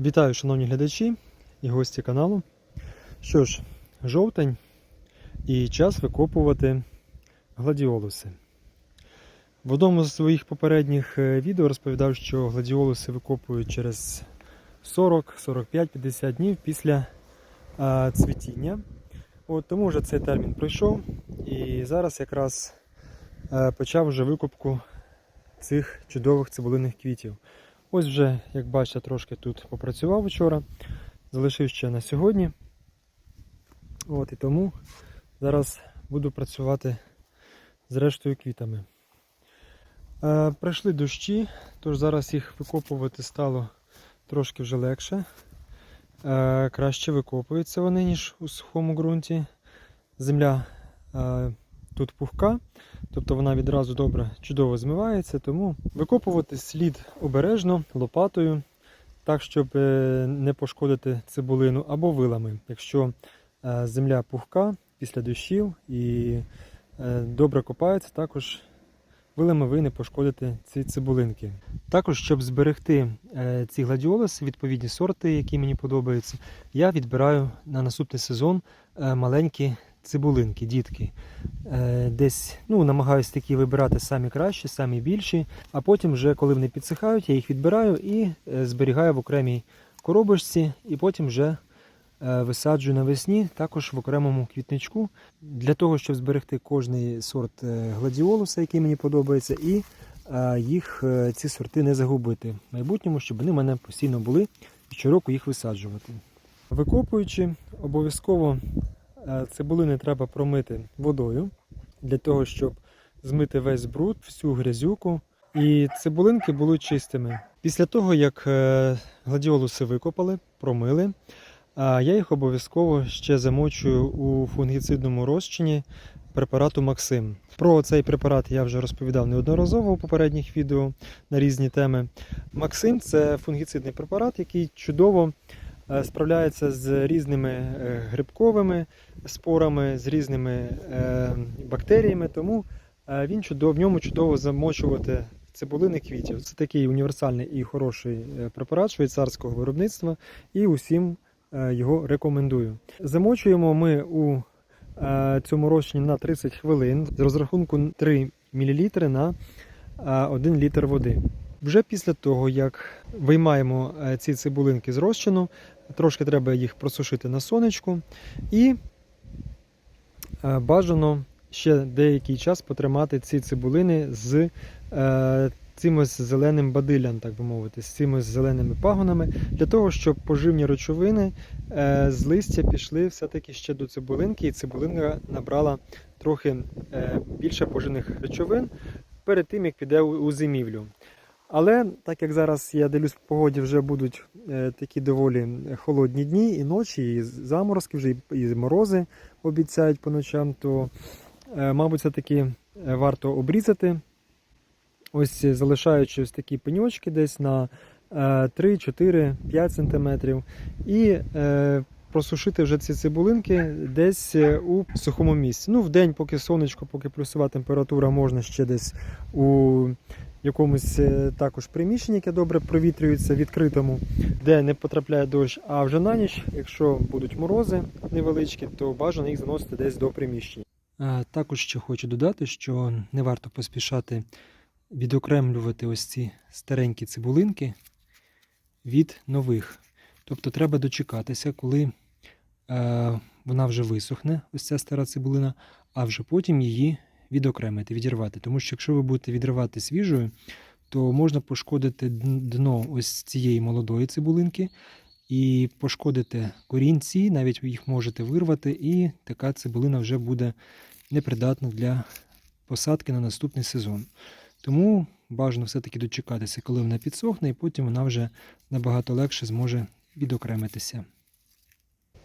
Вітаю, шановні глядачі і гості каналу. Що ж, жовтень і час викопувати гладіолуси. В одному з своїх попередніх е, відео розповідав, що гладіолуси викопують через 40, 45, 50 днів після а, цвітіння. От, тому вже цей термін пройшов, і зараз якраз е, почав вже викупку цих чудових цибулиних квітів. Ось вже, як бачите, трошки тут попрацював вчора, залишив ще на сьогодні. От, і тому зараз буду працювати з рештою квітами. Е, пройшли дощі, тож зараз їх викопувати стало трошки вже легше. Е, краще викопуються вони, ніж у сухому ґрунті. Земля е, тут пухка, тобто вона відразу добре, чудово змивається, тому викопувати слід обережно лопатою, так, щоб е, не пошкодити цибулину або вилами. Якщо е, земля пухка після дощів і е, добре копається, також вилами ви не пошкодите ці цибулинки. Також, щоб зберегти ці гладіолуси, відповідні сорти, які мені подобаються, я відбираю на наступний сезон маленькі цибулинки, дітки. Е, Десь ну, намагаюся такі вибирати самі кращі, самі більші, а потім, вже коли вони підсихають, я їх відбираю і е, зберігаю в окремій коробочці, і потім вже е, висаджую навесні, також в окремому квітничку, для того, щоб зберегти кожний сорт гладіолуса, який мені подобається, і їх ці сорти не загубити в майбутньому, щоб вони в мене постійно були і щороку їх висаджувати. Викопуючи, обов'язково цибулини треба промити водою для того, щоб змити весь бруд, всю грязюку. І цибулинки були чистими. Після того, як е, гладіолуси викопали, промили, я їх обов'язково ще замочую у фунгіцидному розчині препарату Максим. Про цей препарат я вже розповідав неодноразово у попередніх відео на різні теми. Максим це фунгіцидний препарат, який чудово справляється з різними е, грибковими спорами, з різними е, бактеріями, тому е, він чудово, в ньому чудово замочувати цибулини квітів. Це такий універсальний і хороший е, препарат швейцарського виробництва, і усім е, його рекомендую. Замочуємо ми у е, цьому розчині на 30 хвилин з розрахунку 3 мл на е, 1 літр води. Вже після того, як виймаємо е, ці цибулинки з розчину, трошки треба їх просушити на сонечку і е, бажано ще деякий час потримати ці цибулини з е, цим зеленим бадиллям, так би мовити, з цими зеленими пагонами, для того, щоб поживні речовини е, з листя пішли все-таки ще до цибулинки, і цибулинка набрала трохи більше поживних речовин перед тим, як піде у зимівлю. Але так як зараз я дивлюсь, в погоді вже будуть е, такі доволі холодні дні і ночі, і заморозки, вже і, морози обіцяють по ночам, то, е, мабуть, все-таки е, варто обрізати, ось залишаючи ось такі пеньочки десь на е, 3, 4, 5 см. І просушити вже ці цибулинки десь е, у сухому місці. Ну, в день, поки сонечко, поки плюсова температура, можна ще десь у якомусь е, також приміщенні, яке добре провітрюється, відкритому, де не потрапляє дощ. А вже на ніч, якщо будуть морози невеличкі, то бажано їх заносити десь до приміщення. Також ще хочу додати, що не варто поспішати відокремлювати ось ці старенькі цибулинки від нових. Тобто треба дочекатися, коли е, вона вже висохне, ось ця стара цибулина, а вже потім її відокремити, відірвати. Тому що якщо ви будете відривати свіжою, то можна пошкодити дно ось цієї молодої цибулинки і пошкодити корінці, навіть їх можете вирвати, і така цибулина вже буде непридатна для посадки на наступний сезон. Тому бажано все-таки дочекатися, коли вона підсохне, і потім вона вже набагато легше зможе відокремитися.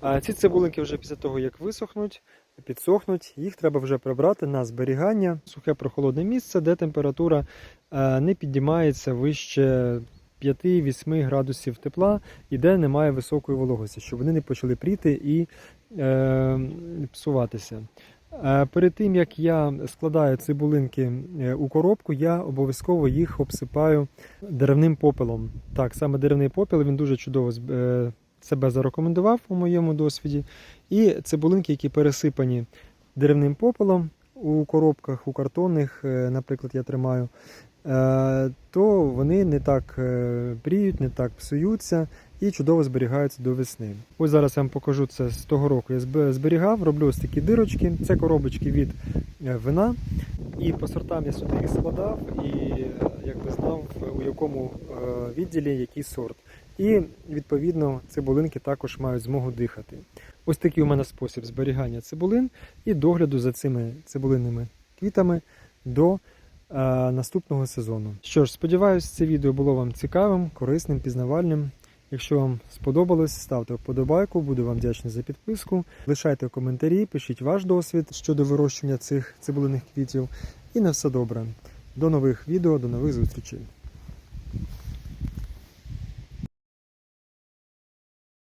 А ці цибулинки вже після того, як висохнуть, підсохнуть, їх треба вже прибрати на зберігання сухе прохолодне місце, де температура е, не піднімається вище 5-8 градусів тепла і де немає високої вологості, щоб вони не почали пріти і е, псуватися. Е, Перед тим як я складаю цибулинки е, у коробку, я обов'язково їх обсипаю деревним попелом. Так, саме деревний попел він дуже чудово е, себе зарекомендував у моєму досвіді. І цибулинки, які пересипані деревним попелом у коробках, у картонних, наприклад, я тримаю, то вони не так пріють, не так псуються і чудово зберігаються до весни. Ось зараз я вам покажу це з того року. Я зберігав, роблю ось такі дирочки. Це коробочки від е, вина. І по сортам я сюди їх складав і е, якби знав, у якому е, відділі який сорт. І відповідно цибулинки також мають змогу дихати. Ось такий у мене спосіб зберігання цибулин і догляду за цими цибулинними квітами до е, наступного сезону. Що ж, сподіваюся, це відео було вам цікавим, корисним, пізнавальним. Якщо вам сподобалось, ставте вподобайку, буду вам вдячний за підписку. Лишайте коментарі, пишіть ваш досвід щодо вирощування цих цибулиних квітів. І на все добре. До нових відео, до нових зустрічей.